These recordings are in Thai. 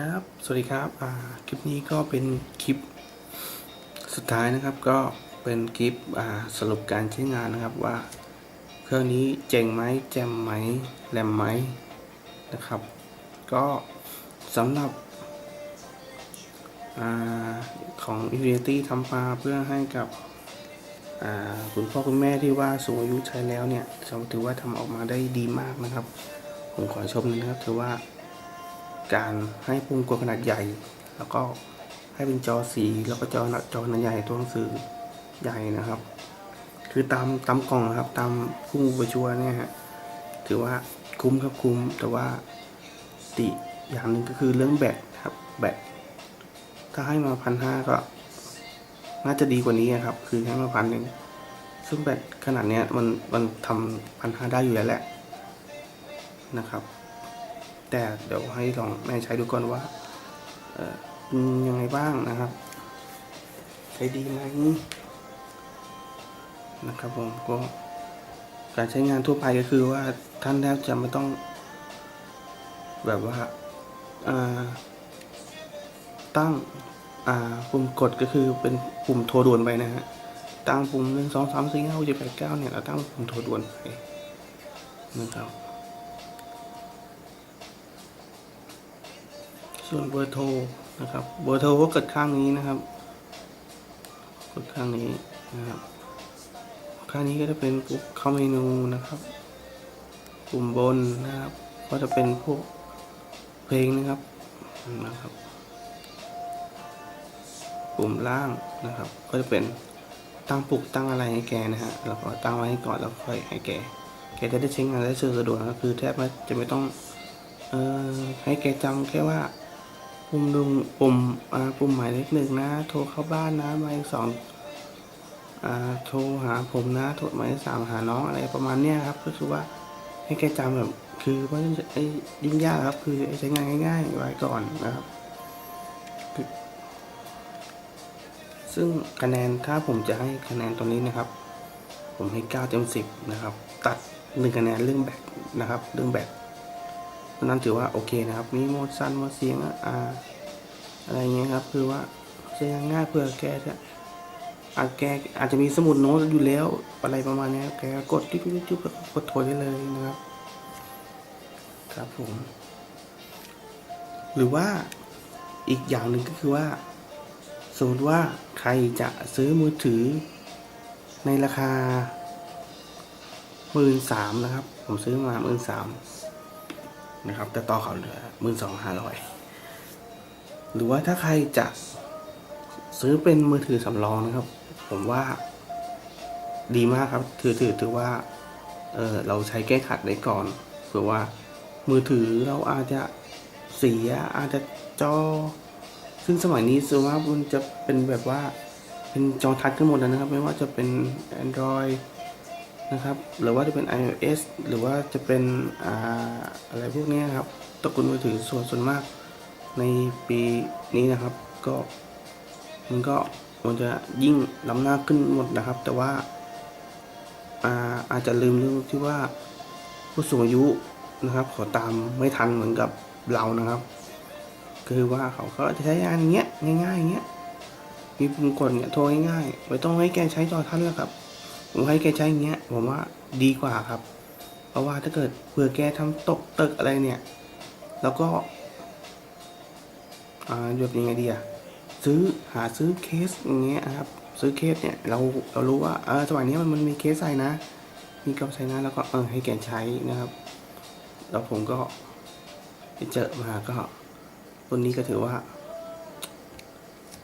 ครับ สวัสดีครับ คลิปนี้ก็เป็นคลิปสุดท้ายนะครับ ก็เป็นคลิปสรุปการใช้งานนะครับว่า เครื่องนี้เจ๋งไหมแจ่มไหมแรมไหมนะครับ ก็สำหรับอของ Infinity ทำมาเพื่อให้กับคุณพ่อคุณแม่ที่ว่าสูงอายุใช้แล้วเนี่ยถือว่าทำออกมาได้ดีมากนะครับ ผมขอชมนะครับถือว่า การให้ปุ่มกดขนาดใหญ่ แล้วก็ให้เป็นจอสีแล้วก็จอหนาจอขนาดใหญ่ตัวหนังสือใหญ่นะครับ คือตามตามกล่องนะครับ ตามคู่มือประชัวเนี่ยฮะถือว่าคุ้มครับคุ้มแต่ว่าติอย่างหนึ่งก็คือเรื่องแบตครับแบตถ้าให้มาพันห้าก็ น่าจะดีกว่านี้ครับ คือให้มาพันหนึ่งซึ่งแบตขนาดเนี้ยมันมันทำพันห้าได้อยู่แล้วแหละนะครับ แต่เดี๋ยวให้ลองแม่ใช้ดูก่อนว่าเออเป็นยังไงบ้างนะครับ ใช้ดีไหมนะครับผมก็การใช้งานทั่วไปก็คือว่าท่านแทบจะไม่ต้อง แบบว่าตั้งปุ่มกดก็คือเป็นปุ่มโทรด่วนไปนะฮะตั้งปุ่มหนึ่งสองสามสี่ห้าหกเจ็ดแปดเก้าเนี่ยเราตั้งปุ่มโทรด่วนไปนะครับ ส่วนเบอร์โทรนะครับ เบอร์โทรก็เกิดข้างนี้นะครับกดข้างนี้นะครับ ข้างนี้ก็จะเป็นปุ๊บเข้าเมนูนะครับปุ่มบนนะครับ ก็จะเป็นพวกเพลงนะครับนะครับ ปุ่มล่างนะครับ ก็จะเป็นตั้งปลุกตั้งอะไรให้แกนะฮะเราก็ตั้งไว้ให้ก่อนแล้วค่อยให้แก แกจะได้ใช้งานได้สะดวกก็คือแทบจะไม่ต้อง เอ่อให้แกจำแค่ว่า ปุ่มดุงปุ่มอ่าปุ่มหมายเลขหนึ่งนะ โทรเข้าบ้านนะหมายเลขสองอ่าโทรหาผมนะโทรหมายเลขสามหาน้องอะไรประมาณเนี้ยครับ ก็คือว่าให้แกจำแบบคือไม่ได้ไอ้ยุ่งยากครับ คือใช้งานง่ายๆไว้ก่อนนะครับซึ่งคะแนนถ้าผมจะให้คะแนนตัวนี้นะครับ ผมให้9เต็ม10 นะครับ ตัดหนึ่งคะแนนเรื่องแบตนะครับ เรื่องแบต นั่นถือว่าโอเคนะครับ มีโหมดสั้นโหมดเสียงอ่าอะไรเงี้ยครับ คือว่าใช้งง่ายเพื่อแกจะอาจแกอาจจะมีสมุดโน้ตอยู่แล้วอะไรประมาณนี้แกกดจิ๊บจิ๊บจิ๊บแล้วก็กดโทรได้เลยนะครับ ครับผม หรือว่าอีกอย่างหนึ่งก็คือว่า สมมติว่าใครจะซื้อมือถือในราคาหมื่นสามนะครับ ผมซื้อมาหมื่นสาม นะครับ แต่ต่อเขาเหลือหมื่นสองห้าร้อยหรือว่าถ้าใครจะซื้อเป็นมือถือสำรองนะครับ ผมว่าดีมากครับ ถือถือถือว่าเออเราใช้แก้ขัดได้ก่อนเผื่อว่ามือถือเราอาจจะเสียอาจจะจอ ซึ่งสมัยนี้ส่วนมากมันจะเป็นแบบว่าเป็นจอทัชกันหมดแล้วนะครับ ไม่ว่าจะเป็น Android นะครับหรือว่าจะเป็น iOS หรือว่าจะเป็นอ่าอะไรพวกนี้ครับตระกูลมือถือส่วนส่วนมากในปีนี้นะครับก็มันก็มันจะยิ่งล้ำหน้าขึ้นหมดนะครับ แต่ว่าอาอาจจะลืมเรื่องที่ว่าผู้สูงอายุนะครับขอตามไม่ทันเหมือนกับเรานะครับ คือว่าเขาก็จะใช้งานอย่างเงี้ยง่ายๆอย่างเงี้ยมีปุ่มกดเนี่ยโทรง่ายๆไม่ต้องให้แกใช้จอทัชแล้วครับ ผมให้แกใช้อย่างเงี้ย ผมว่าดีกว่าครับ เพราะว่าถ้าเกิดเผื่อแกทำตกตึกอะไรเนี่ย แล้วก็อ่าหยดยังไงดีอะซื้อหาซื้อเคสอย่างเงี้ยครับ ซื้อเคสเนี่ยเราเรารู้ว่าเออสมัยนี้มันมันมีเคสใส่นะ มีกำใส่นะแล้วก็เออให้แกใช้นะครับ แล้วผมก็ไปเจอมาก็ตัวนี้ก็ถือว่า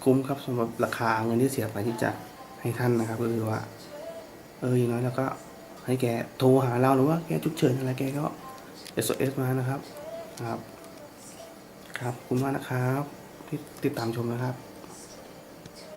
คุ้มครับสำหรับราคาเงินที่เสียไปที่จะให้ท่านนะครับก็คือว่า เอออย่างน้อยแล้วก็ให้แกโทรหาเราหรือว่าแกฉุกเฉินอะไรแกก็ SOS มานะครับ ครับ ครับคุณมากนะครับ ที่ติดตามชมนะครับ